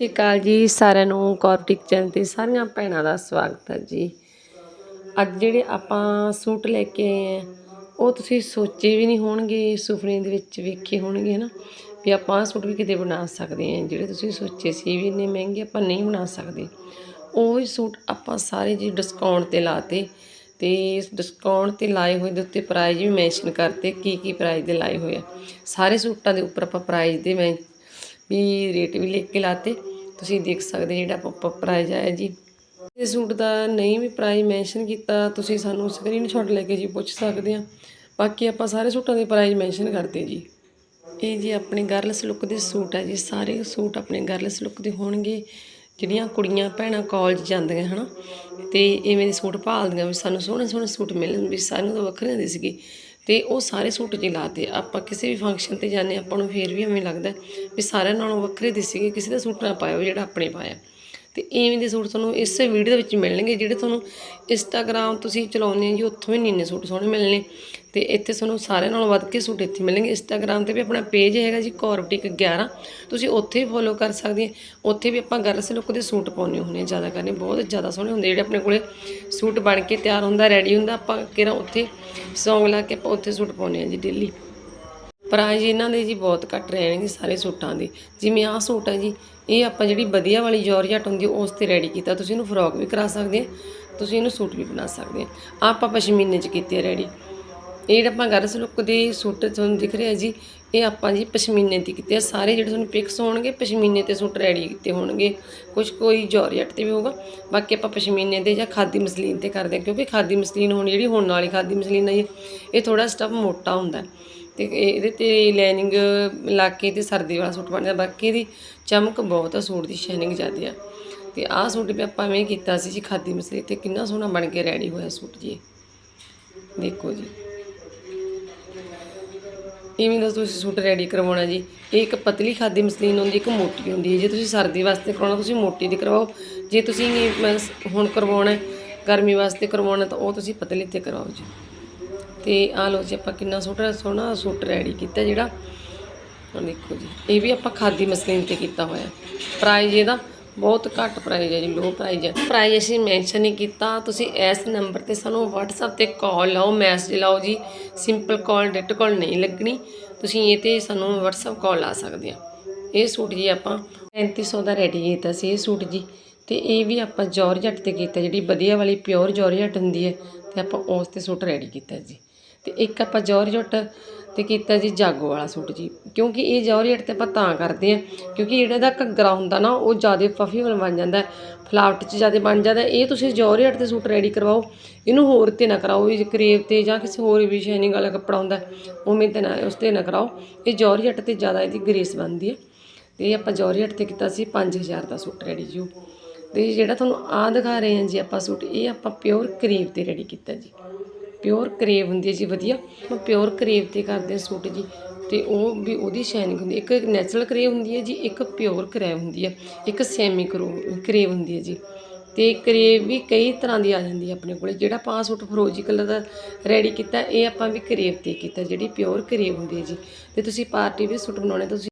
ਸਤਿ ਸ਼੍ਰੀ ਅਕਾਲ ਜੀ, ਸਾਰਿਆਂ ਨੂੰ ਕੌਰਟਿਕ ਚੈਨਲ ਤੇ ਸਾਰੀਆਂ ਭੈਣਾਂ ਦਾ ਸਵਾਗਤ ਹੈ ਜੀ। ਅੱਜ ਜਿਹੜੇ ਆਪਾਂ ਸੂਟ ਲੈ ਕੇ ਆਏ ਆ ਉਹ ਤੁਸੀਂ ਸੋਚੇ ਵੀ ਨਹੀਂ ਹੋਣਗੇ, ਸੁਪਨੇ ਦੇ ਵਿੱਚ ਵੇਖੇ ਹੋਣਗੇ ਨਾ ਵੀ ਆਪਾਂ ਆਹ ਸੂਟ ਵੀ ਕਿਤੇ ਬਣਾ ਸਕਦੇ ਆ ਜਿਹੜੇ ਤੁਸੀਂ ਸੋਚੇ ਸੀ ਵੀ ਇੰਨੇ ਮਹਿੰਗੇ ਆਪਾਂ ਨਹੀਂ ਬਣਾ ਸਕਦੇ, ਉਹ ਹੀ ਸੂਟ ਆਪਾਂ ਸਾਰੇ ਜੀ ਡਿਸਕਾਊਂਟ ਤੇ ਲਾਤੇ ਤੇ ਡਿਸਕਾਊਂਟ ਤੇ ਲਾਏ ਹੋਏ ਦੇ ਉੱਤੇ ਪ੍ਰਾਈਜ਼ ਵੀ ਮੈਂਸ਼ਨ ਕਰਤੇ ਕੀ ਕੀ ਪ੍ਰਾਈਜ਼ ਦੇ ਲਾਏ ਹੋਏ ਆ। ਸਾਰੇ ਸੂਟਾਂ ਦੇ ਉੱਪਰ ਆਪਾਂ ਪ੍ਰਾਈਜ਼ ਦੇ ਮੈਂ ਵੀ ਰੇਟ ਵੀ ਲਿਖ ਕੇ ਲਾਤੇ ਤੁਸੀਂ ਦੇਖ ਸਕਦੇ ਜਿਹੜਾ ਆਪਾਂ ਪ੍ਰਾਈਸ ਆਇਆ ਜੀ। ਇਸ ਸੂਟ ਦਾ ਨਹੀਂ ਵੀ ਪ੍ਰਾਈਜ਼ ਮੈਂਸ਼ਨ ਕੀਤਾ, ਤੁਸੀਂ ਸਾਨੂੰ ਸਕਰੀਨਸ਼ਾਟ ਲੈ ਕੇ ਜੀ ਪੁੱਛ ਸਕਦੇ ਆ ਬਾਕੀ ਆਪਾਂ ਸਾਰੇ ਸੂਟਾਂ ਦੇ ਪ੍ਰਾਈਜ਼ ਮੈਂਸ਼ਨ ਕਰਦੇ ਜੀ। ਇਹ ਜੀ ਆਪਣੇ ਗਰਲਸ ਲੁੱਕ ਦੇ ਸੂਟ ਹੈ ਜੀ। ਸਾਰੇ ਸੂਟ ਆਪਣੇ ਗਰਲਸ ਲੁੱਕ ਦੇ ਹੋਣਗੇ। ਜਿਹੜੀਆਂ ਕੁੜੀਆਂ ਭੈਣਾਂ ਕਾਲਜ ਜਾਂਦੀਆਂ, ਹਨਾ। ਤੇ ਇਵੇਂ ਦੇ ਸੂਟ ਭਾਲਦੀਆਂ ਵੀ ਸਾਨੂੰ ਸੋਹਣੇ ਸੋਹਣੇ ਸੂਟ ਮਿਲਣ ਵੀ ਸਾਨੂੰ ਤਾਂ ਵੱਖਰੇ ਹੁੰਦੇ ਸੀਗੇ। ਤੇ ਉਹ ਸਾਰੇ ਸੂਟ ਜੀ ਲਾਤੇ। ਆਪਾਂ ਕਿਸੇ ਵੀ ਫੰਕਸ਼ਨ ਤੇ ਜਾਂਦੇ ਆਪਾਂ ਨੂੰ ਫੇਰ ਵੀ ਐਵੇਂ ਲੱਗਦਾ ਵੀ ਸਾਰਿਆਂ ਨਾਲੋਂ ਵੱਖਰੇ ਦਿਸੀਗੇ ਕਿਸੇ ਦਾ ਸੂਟ ਨਾ ਪਾਇਆ ਜਿਹੜਾ ਆਪਣੇ ਪਾਇਆ। ਤੇ ਇਵੇਂ ਦੇ ਸੂਟ ਤੁਹਾਨੂੰ ਇਸ ਵੀਡੀਓ ਦੇ ਵਿੱਚ ਮਿਲਣਗੇ, ਜਿਹੜੇ ਤੁਹਾਨੂੰ ਇੰਸਟਾਗ੍ਰਾਮ ਤੁਸੀਂ ਚਲਾਉਂਦੇ ਹੋ ਜੀ, ਉੱਥੋਂ ਵੀ ਨਹੀਂ ਇੰਨੇ ਸੂਟ ਸੋਹਣੇ ਮਿਲਣੇ। ਤੇ ਇੱਥੇ ਤੁਹਾਨੂੰ ਸਾਰਿਆਂ ਨਾਲੋਂ ਵੱਧ ਕੇ ਸੂਟ ਇੱਥੇ ਮਿਲਣਗੇ। ਇੰਸਟਾਗ੍ਰਾਮ ਤੇ ਵੀ ਆਪਣਾ ਪੇਜ ਹੈਗਾ ਜੀ ਕੋਰਬਟਿਕ 11 ਤੁਸੀਂ ਉੱਥੇ ਫੋਲੋ ਕਰ ਸਕਦੇ ਹੋ ਉੱਥੇ ਵੀ ਆਪਾਂ ਗਰਲਸ ਲੁੱਕ ਦੇ ਸੂਟ ਪਾਉਂਦੇ ਹੁੰਦੇ ਹਾਂ ਜ਼ਿਆਦਾ ਕਰਨੇ। ਬਹੁਤ ਜ਼ਿਆਦਾ ਸੋਹਣੇ ਹੁੰਦੇ ਜਿਹੜੇ ਆਪਣੇ ਕੋਲੇ ਸੂਟ ਬਣ ਕੇ ਤਿਆਰ ਹੁੰਦਾ ਰੈਡੀ ਹੁੰਦਾ, ਆਪਾਂ ਕਿਹੜਾ ਉੱਥੇ ਸੌਂਗ ਲਾ ਕੇ ਆਪਾਂ ਉੱਥੇ ਸੂਟ ਪਾਉਂਦੇ ਹਾਂ ਜੀ ਡੇਲੀ ਪ੍ਰਾਈਜ਼ ਇਹਨਾਂ ਦੇ ਜੀ ਬਹੁਤ ਘੱਟ ਰਹਿਣਗੇ ਸਾਰੇ ਸੂਟਾਂ ਦੇ। ਜਿਵੇਂ ਆਹ ਸੂਟ ਹੈ ਜੀ, ਇਹ ਆਪਾਂ ਜਿਹੜੀ ਵਧੀਆ ਵਾਲੀ ਜੋਰਜਟ ਹੁੰਦੀ ਉਸ ਤੇ ਰੈਡੀ ਕੀਤਾ। ਤੁਸੀਂ ਇਹਨੂੰ ਫਰੋਕ ਵੀ ਕਰਾ ਸਕਦੇ ਆ, ਤੁਸੀਂ ਇਹਨੂੰ ਸੂਟ ਵੀ ਬਣਾ ਸਕਦੇ ਆ। ਆਹ ਆਪਾਂ ਪਸ਼ਮੀਨੇ 'ਚ ਕੀਤੇ ਆ ਰੈਡੀ ਇਹ ਜਿਹੜਾ ਆਪਾਂ ਗਰਸ ਲੁੱਕ ਦੇ ਸੂਟ ਤੁਹਾਨੂੰ ਦਿਖ ਰਿਹਾ ਜੀ, ਇਹ ਆਪਾਂ ਜੀ ਪਸ਼ਮੀਨੇ ਤੇ ਕੀਤੇ ਆ। ਸਾਰੇ ਜਿਹੜੇ ਤੁਹਾਨੂੰ ਪਿਕਸ ਹੋਣਗੇ, ਪਸ਼ਮੀਨੇ ਤੇ ਸੂਟ ਰੈਡੀ ਕੀਤੇ ਹੋਣਗੇ। ਕੁਝ ਕੋਈ ਜੋਰਜਟ ਤੇ ਵੀ ਹੋਊਗਾ। ਬਾਕੀ ਆਪਾਂ ਪਸ਼ਮੀਨੇ ਤੇ ਜਾਂ ਖਾਦੀ ਮਸਲੀਨ ਤੇ ਕਰਦੇ ਆ ਕਿਉਂਕਿ ਖਾਦੀ ਮਸਲੀਨ ਹੁਣ ਜਿਹੜੀ ਹੁਣ ਵਾਲੀ ਖਾਦੀ ਮਸਲੀਨ ਹੈ ਜੀ, ਇਹ ਥੋੜਾ ਸਟਫ ਮੋਟਾ ਹੁੰਦਾ ਤੇ ਇਹਦੇ ਤੇ ਲਾਈਨਿੰਗ ਲਾ ਕੇ ਤੇ ਸਰਦੀ ਵਾਲਾ ਸੂਟ ਬਣਦਾ। ਬਾਕੀ ਇਹਦੀ ਚਮਕ ਬਹੁਤ ਆ, ਸੂਟ ਦੀ ਸ਼ਾਈਨਿੰਗ ਜ਼ਿਆਦੀ ਆ। ਤੇ ਆਹ ਸੂਟ ਵੀ ਆਪਾਂ ਐਵੇਂ ਕੀਤਾ ਸੀ ਜੀ, ਖਾਦੀ ਮਸਲੀਨ ਤੇ। ਕਿੰਨਾ ਸੋਹਣਾ ਬਣ ਕੇ ਰੈਡੀ ਹੋਇਆ ਸੂਟ ਜੀ ਦੇਖੋ ਜੀ। ਇਵੇਂ ਦਾ ਤੁਸੀਂ ਸੂਟ ਰੈਡੀ ਕਰਵਾਉਣਾ ਜੀ। ਇਹ ਇੱਕ ਪਤਲੀ ਖਾਦੀ ਮਸਲੀਨ ਹੁੰਦੀ, ਇੱਕ ਮੋਟੀ ਹੁੰਦੀ ਹੈ। ਜੇ ਤੁਸੀਂ ਸਰਦੀ ਵਾਸਤੇ ਕਰਵਾਉਣਾ ਤੁਸੀਂ ਮੋਟੀ ਦੀ ਕਰਵਾਓ। ਜੇ ਤੁਸੀਂ ਮੈਂ ਹੁਣ ਕਰਵਾਉਣਾ ਗਰਮੀ ਵਾਸਤੇ ਕਰਵਾਉਣਾ ਤਾਂ ਉਹ ਤੁਸੀਂ ਪਤਲੀ ਤੇ ਕਰਵਾਓ ਜੀ। ਤੇ ਆ ਲਓ ਜੀ, ਆਪਾਂ ਕਿੰਨਾ ਸੋਹਣਾ ਸੋਹਣਾ ਸੂਟ ਰੈਡੀ ਕੀਤਾ ਜਿਹੜਾ। ਦੇਖੋ ਜੀ, ਇਹ ਵੀ ਆਪਾਂ ਖਾਦੀ ਮਸਲੀਨ ਤੇ ਕੀਤਾ ਹੋਇਆ ਪ੍ਰਾਈਸ ਇਹਦਾ ਬਹੁਤ ਘੱਟ ਪ੍ਰਾਈਜ਼ ਹੈ ਜੀ ਲੋ ਪ੍ਰਾਈਜ਼ ਹੈ। ਪ੍ਰਾਈਜ਼ ਅਸੀਂ ਮੈਂਸ਼ਨ ਨਹੀਂ ਕੀਤਾ। ਤੁਸੀਂ ਇਸ ਨੰਬਰ ਤੇ ਸਾਨੂੰ WhatsApp ਤੇ ਕਾਲ ਲਾਓ ਮੈਸੇਜ ਲਾਓ ਜੀ। ਸਿੰਪਲ ਕਾਲ ਡਾਇਰੈਕਟ ਕਾਲ ਨਹੀਂ ਲੱਗਣੀ। ਤੁਸੀਂ ਇਹ ਤੇ ਸਾਨੂੰ WhatsApp ਕਾਲ ਲਾ ਸਕਦੇ ਆ। ਇਹ ਸੂਟ ਜੀ ਆਪਾਂ 3500 ਦਾ ਰੈਡੀ ਕੀਤਾ ਸੀ ਇਹ ਸੂਟ ਜੀ। ਤੇ ਇਹ ਵੀ ਆਪਾਂ ਜੋਰਜਟ ਤੇ ਕੀਤਾ। ਜਿਹੜੀ ਵਧੀਆ ਵਾਲੀ ਪਿਓਰ ਜੋਰਜਟ ਹੁੰਦੀ ਹੈ, ਤੇ ਆਪਾਂ ਉਸ ਤੇ ਸੂਟ ਰੈਡੀ ਕੀਤਾ ਜੀ। ਅਤੇ ਇੱਕ ਆਪਾਂ ਜੋਰਜਟ ਤੇ ਕੀਤਾ ਜੀ ਜਾਗੋ ਵਾਲਾ ਸੂਟ ਜੀ। ਕਿਉਂਕਿ ਇਹ ਜੋਰਜਟ ਤੇ ਆਪਾਂ ਤਾਂ ਕਰਦੇ ਹਾਂ, ਕਿਉਂਕਿ ਜਿਹੜਾ ਇਹਦਾ ਘੱਗਰਾ ਹੁੰਦਾ ਨਾ, ਉਹ ਜ਼ਿਆਦਾ ਫਫੀ ਬਣ ਜਾਂਦਾ ਫਲਾਵਟ 'ਚ ਜ਼ਿਆਦਾ ਬਣ ਜਾਂਦਾ ਇਹ ਤੁਸੀਂ ਜੋਰਜਟ ਤੇ ਸੂਟ ਰੈਡੀ ਕਰਵਾਓ, ਇਹਨੂੰ ਹੋਰ ਤੇ ਨਾ ਕਰਾਓ, ਇਹ ਕਰੇਵ ਤੇ ਜਾਂ ਕਿਸੇ ਹੋਰ ਵੀ ਸ਼ਾਈਨਿੰਗ ਵਾਲਾ ਕੱਪੜਾ ਹੁੰਦਾ ਉਵੇਂ ਤੇ ਨਾ, ਉਸ ਤੇ ਨਾ ਕਰਾਓ। ਇਹ ਜੋਰਜਟ ਤੇ ਜ਼ਿਆਦਾ ਇਹਦੀ ਗ੍ਰੇਸ ਬਣਦੀ ਹੈ। ਤੇ ਇਹ ਆਪਾਂ ਜੋਰਜਟ ਤੇ ਕੀਤਾ ਸੀ 5000 ਦਾ ਸੂਟ ਰੈਡੀ ਜੀ ਉਹ। ਤੇ ਜਿਹੜਾ ਤੁਹਾਨੂੰ ਆ ਦਿਖਾ ਰਹੇ ਹਾਂ ਜੀ ਆਪਾਂ ਸੂਟ, ਇਹ ਆਪਾਂ ਪਿਓਰ ਕਰੇਵ ਤੇ ਰੈਡੀ ਕੀਤਾ ਜੀ। ਪਿਓਰ ਕਰੇਵ ਹੁੰਦੀ ਹੈ ਜੀ, ਵਧੀਆ। ਆਪਾਂ ਪਿਓਰ ਕਰੇਵ ਤੇ ਕਰਦੇ ਹਾਂ ਸੂਟ ਜੀ। ਤੇ ਉਹ ਵੀ ਉਹਦੀ ਸ਼ਾਈਨਿੰਗ ਹੁੰਦੀ ਇੱਕ ਨੈਚੁਰਲ ਕਰੇਵ ਹੁੰਦੀ ਹੈ ਜੀ, ਇੱਕ ਪਿਓਰ ਕਰੇਵ ਹੁੰਦੀ ਹੈ। ਇੱਕ ਸੈਮੀ ਕਰੋ ਕਰੇਵ ਹੁੰਦੀ ਹੈ ਜੀ। ਤੇ ਕਰੇਵ ਵੀ ਕਈ ਤਰ੍ਹਾਂ ਦੀ ਆ ਜਾਂਦੀ ਹੈ ਆਪਣੇ ਕੋਲੇ। ਜਿਹੜਾ ਆਪਾਂ ਸੂਟ ਫਰੋਜੀ ਕਲਰ ਦਾ ਰੈਡੀ ਕੀਤਾ, ਇਹ ਆਪਾਂ ਵੀ ਕਰੇਵ ਤੇ ਕੀਤਾ, ਜਿਹੜੀ ਪਿਓਰ ਕਰੇਵ ਹੁੰਦੀ ਹੈ ਜੀ। ਤੇ ਤੁਸੀਂ ਪਾਰਟੀ ਵੀ ਸੂਟ ਬਣਾਉਣੇ, ਤੁਸੀਂ